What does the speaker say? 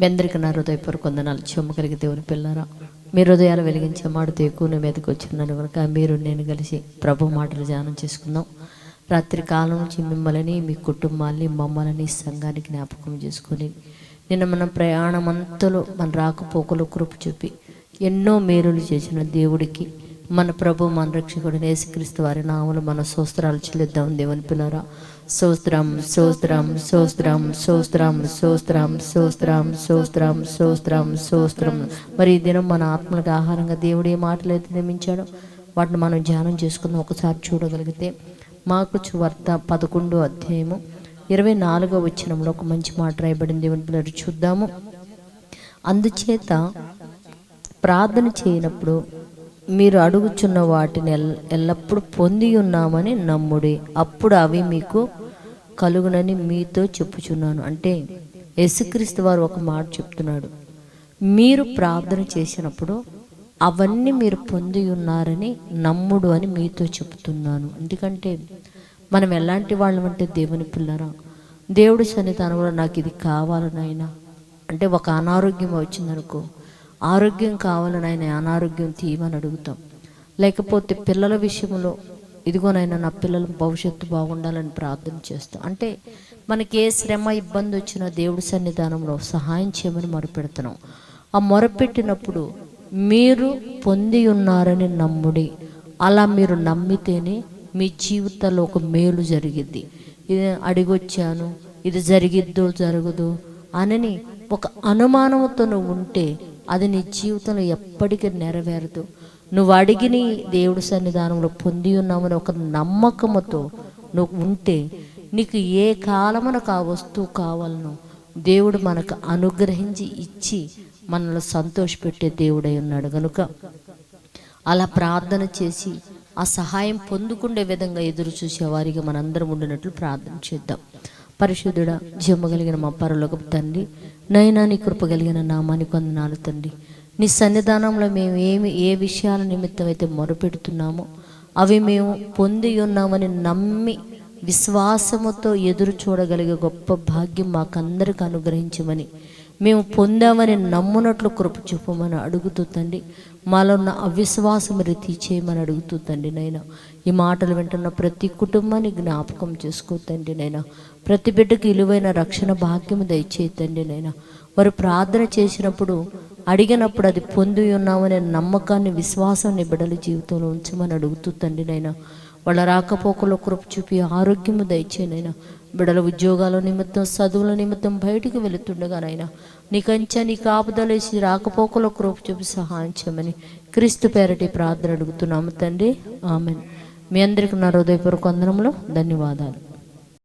మీ అందరికీ నా హృదయపూర్వక వందనాలు. చెమ్మ కలిగి దేవుని పిల్లరా మీ హృదయాలు వెలిగించే మాటతో ఎక్కువ నా మీదకి వచ్చినాను కనుక మీరు నేను కలిసి ప్రభు మాటలు ధ్యానం చేసుకుందాం. రాత్రి కాలం నుంచి మిమ్మల్ని మీ కుటుంబాన్ని మమ్మల్ని సంఘానికి జ్ఞాపకం చేసుకొని నిన్న మన ప్రయాణం అంతలో మన రాకపోకలు కృప చూపి ఎన్నో మేలులు చేసిన దేవుడికి మన ప్రభు మన రక్షకుడు నేసుక్రీస్తు వారి నామలు మన సోస్త్రాలు చెల్లిద్దాం దేవుని పిల్లరా. సోస్త్రం సోస్త్రం సోస్త్రం సోస్త్రం సోస్త్రం సోస్త్రం సోస్త్రం సోస్త్రం సోస్త్రం మరి ఈ దినం మన ఆత్మలకు ఆహారంగా దేవుడు ఏ మాటలు అయితే నియమించాడో వాటిని మనం ధ్యానం చేసుకుందాం. ఒకసారి చూడగలిగితే మాకు వార్త పదకొండు అధ్యాయము ఇరవై నాలుగో వచ్చినంలో ఒక మంచి మాట రాయబడింది. దేవుని పిల్లలు చూద్దాము. అందుచేత ప్రార్థన చేయనప్పుడు మీరు అడుగుచున్న వాటిని ఎల్ ఎల్లప్పుడూ పొంది ఉన్నామని నమ్ముడి. అప్పుడు అవి మీకు కలుగునని మీతో చెప్పుచున్నాను. అంటే యేసుక్రీస్తు వారు ఒక మాట చెప్తున్నాడు. మీరు ప్రార్థన చేసినప్పుడు అవన్నీ మీరు పొంది ఉన్నారని నమ్ముడు అని మీతో చెప్తున్నాను. ఎందుకంటే మనం ఎలాంటి వాళ్ళం అంటే దేవుని పిల్లరా? దేవుడి సన్నిధానంలో నాకు ఇది కావాలనైనా అంటే ఒక అనారోగ్యం వచ్చిందనుకో ఆరోగ్యం కావాలని ఆయన అనారోగ్యం తీయమని అడుగుతాం. లేకపోతే పిల్లల విషయంలో ఇదిగోనైనా నా పిల్లల భవిష్యత్తు బాగుండాలని ప్రార్థన చేస్తాం. అంటే మనకి ఏ శ్రమ ఇబ్బంది వచ్చినా దేవుడి సన్నిధానంలో సహాయం చేయమని మొరపెడుతున్నాం. ఆ మొరపెట్టినప్పుడు మీరు పొంది ఉన్నారని నమ్ముడి అలా మీరు నమ్మితేనే మీ జీవితంలో ఒక మేలు జరిగిద్ది. ఇది అడిగొచ్చాను ఇది జరిగిద్దో జరగదు అనని ఒక అనుమానంతో ఉంటే అది నీ జీవితంలో ఎప్పటికీ నెరవేరదు. నువ్వు అడిగిని దేవుడి సన్నిధానంలో పొంది ఉన్నామని ఒక నమ్మకముతో నువ్వు ఉంటే నీకు ఏ కాలమునకు ఆ వస్తువు కావాలనో దేవుడు మనకు అనుగ్రహించి ఇచ్చి మనల్ని సంతోషపెట్టే దేవుడై ఉన్నాడు కనుక అలా ప్రార్థన చేసి ఆ సహాయం పొందుకుండే విధంగా ఎదురు చూసే వారికి మనందరం ఉండినట్లు ప్రార్థన చేద్దాం. పరిశుద్ధుడ జమ్మ కలిగిన మా పరలోకపు తండ్రి నైనా నీ కృప కలిగిన నామాని కొందనాలు తండ్రి. నీ సన్నిధానంలో మేము ఏమి ఏ విషయాల నిమిత్తం అయితే మొరపెడుతున్నామో అవి మేము పొంది ఉన్నామని నమ్మి విశ్వాసముతో ఎదురు చూడగలిగే గొప్ప భాగ్యం మాకందరికి అనుగ్రహించమని మేము పొందామని నమ్మునట్లు కృప చూపమని అడుగుతూ తండ్రి మాలో ఉన్న అవిశ్వాసం రీతి చేయమని అడుగుతూ తండ్రి నైనా ఈ మాటలు వింటున్న ప్రతి కుటుంబాన్ని జ్ఞాపకం చేసుకో తండ్రి నైనా ప్రతి బిడ్డకి విలువైన రక్షణ భాగ్యం దయచేయి నైనా వారు ప్రార్థన చేసినప్పుడు అడిగినప్పుడు అది పొంది ఉన్నామనే నమ్మకాన్ని విశ్వాసాన్ని బిడ్డల జీవితంలో ఉంచమని అడుగుతూ తండ్రి నైనా వాళ్ళ రాకపోకలో కృప చూపి ఆరోగ్యము దయచేనైనా బిడల ఉద్యోగాల నిమిత్తం చదువుల నిమిత్తం బయటికి వెళుతుండగానైనా నీ కంచె నీ కాపుదలేసి రాకపోకలో కృప చూపి సహాయం చేయమని క్రీస్తు పేరటి ప్రార్థన అడుగుతున్నాము తండ్రి. ఆమెన్. మీ అందరికి నా హృదయపూర్వక వందనంలో ధన్యవాదాలు.